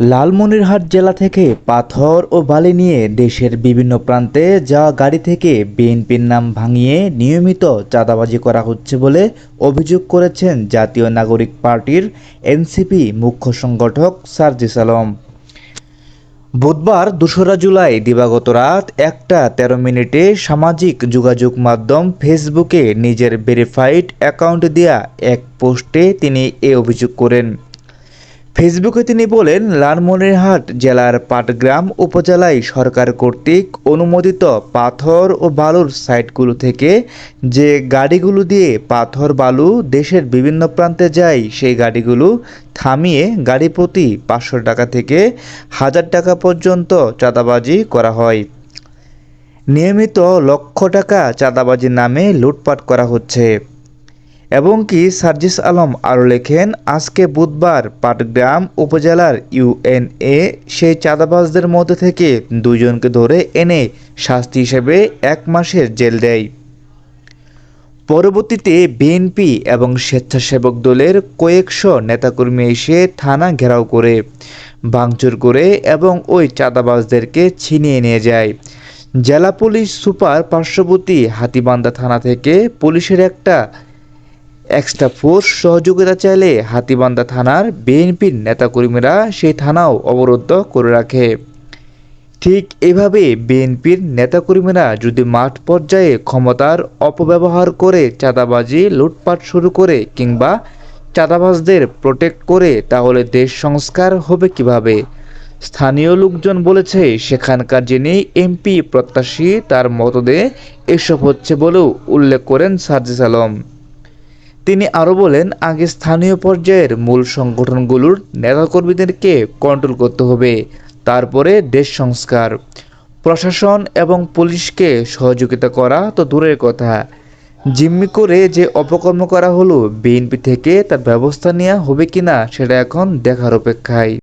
লালমনিরহাট জেলা থেকে পাথর ও বালি নিয়ে দেশের বিভিন্ন প্রান্তে যাওয়া গাড়ি থেকে বিএনপির নাম ভাঙিয়ে নিয়মিত চাঁদাবাজি করা হচ্ছে বলে অভিযোগ করেছেন জাতীয় নাগরিক পার্টির এনসিপি মুখ্য সংগঠক সার্জিস আলম। বুধবার দোসরা জুলাই দিবাগত রাত একটা তেরো মিনিটে সামাজিক যোগাযোগ মাধ্যম ফেসবুকে নিজের ভেরিফাইড অ্যাকাউন্ট দেয়া এক পোস্টে তিনি এ অভিযোগ করেন। ফেসবুকে তিনি বলেন, লালমনিরহাট জেলার পাটগ্রাম উপজেলায় সরকার কর্তৃক অনুমোদিত পাথর ও বালুর সাইটগুলো থেকে যে গাড়িগুলো দিয়ে পাথর, বালু দেশের বিভিন্ন প্রান্তে যায়, সেই গাড়িগুলো থামিয়ে গাড়ি প্রতি পাঁচশো টাকা থেকে হাজার টাকা পর্যন্ত চাঁদাবাজি করা হয়। নিয়মিত লক্ষ টাকা চাঁদাবাজির নামে লুটপাট করা হচ্ছে। এবং কি সার্জিস আলম আরও লেখেন, আজকে বুধবার পাটগ্রাম উপজেলার ইউএনএ সেই চাঁদাবাজদের মধ্যে থেকে দুজনকে ধরে এনে শাস্তি হিসেবে এক মাসের জেল দেয়। পরবর্তীতে বিএনপি এবং স্বেচ্ছাসেবক দলের কয়েকশো নেতাকর্মী এসে থানা ঘেরাও করে, ভাঙচুর করে এবং ওই চাঁদাবাজদেরকে ছিনিয়ে নিয়ে যায়। জেলা পুলিশ সুপার পার্শ্ববর্তী হাতিবান্ধা থানা থেকে পুলিশের একটা এক্সট্রা ফোর্স সহযোগিতা চাইলে হাতিবান্ধা থানার বিএনপির নেতাকর্মীরা সেই থানাও অবরুদ্ধ করে রাখে। ঠিক এভাবে বিএনপির নেতাকর্মীরা যদি মাঠ পর্যায়ে ক্ষমতার অপব্যবহার করে চাঁদাবাজি, লুটপাট শুরু করে কিংবা চাঁদাবাজদের প্রোটেক্ট করে, তাহলে দেশ সংস্কার হবে কীভাবে? স্থানীয় লোকজন বলেছে, সেখানকার যিনি এমপি প্রত্যাশী, তার মতদে এসব হচ্ছে বলেও উল্লেখ করেন সার্জিস আলম। তিনি আরও বলেন, আগে স্থানীয় পর্যায়ের মূল সংগঠনগুলোর নেতাকর্মীদেরকে কন্ট্রোল করতে হবে, তারপরে দেশ সংস্কার। প্রশাসন এবং পুলিশকে সহযোগিতা করা তো দূরের কথা। জিম্মি করে যে অপকর্ম করা হলো, বিএনপি থেকে তার ব্যবস্থা নেওয়া হবে কিনা, সেটা এখন দেখার অপেক্ষায়।